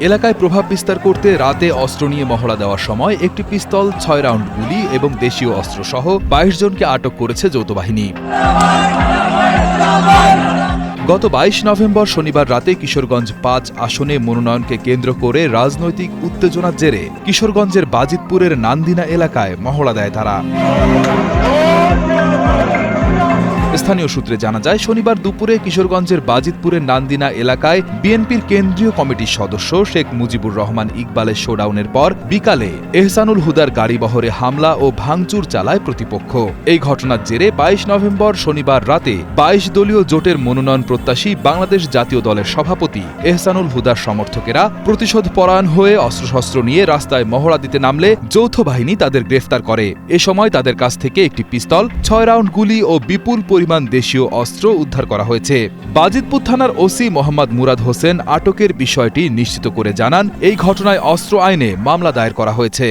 এলাকায় প্রভাব বিস্তার করতে রাতে অস্ত্র নিয়ে মহড়া দেওয়ার সময় একটি পিস্তল, ছয় রাউন্ড গুলি এবং দেশীয় অস্ত্র সহ বাইশ জনকে আটক করেছে যৌথ বাহিনী। গত বাইশ নভেম্বর শনিবার রাতে কিশোরগঞ্জ পাঁচ আসনে মনোনয়নকে কেন্দ্র করে রাজনৈতিক উত্তেজনার জেরে কিশোরগঞ্জের বাজিতপুরের নান্দিনা এলাকায় মহড়া দেয় তারা। স্থানীয় সূত্রে জানা যায়, শনিবার দুপুরে কিশোরগঞ্জের বাজিতপুরের নান্দিনা এলাকায় বিএনপির কেন্দ্রীয় কমিটির সদস্য শেখ মুজিবুর রহমান ইকবালের শোডাউনের পর বিকালে এহসানুল হুদার গাড়িবহরে হামলা ও ভাঙচুর চালায় প্রতিপক্ষ। এই ঘটনার জেরে বাইশ নভেম্বর শনিবার রাতে বাইশ দলীয় জোটের মনোনয়ন প্রত্যাশী বাংলাদেশ জাতীয় দলের সভাপতি এহসানুল হুদার সমর্থকেরা প্রতিশোধ পরায়ণ হয়ে অস্ত্রশস্ত্র নিয়ে রাস্তায় মহড়া দিতে নামলে যৌথ বাহিনী তাদের গ্রেফতার করে। এ সময় তাদের কাছ থেকে একটি পিস্তল, ছয় রাউন্ড গুলি ও বিপুল পরিমাণ দেশীয় অস্ত্র উদ্ধার করা হয়েছে। বাজিতপুর থানার ওসি মোহাম্মদ মুরাদ হোসেন আটকের বিষয়টি নিশ্চিত করে জানান, এই ঘটনায় অস্ত্র আইনে মামলা দায়ের করা হয়েছে।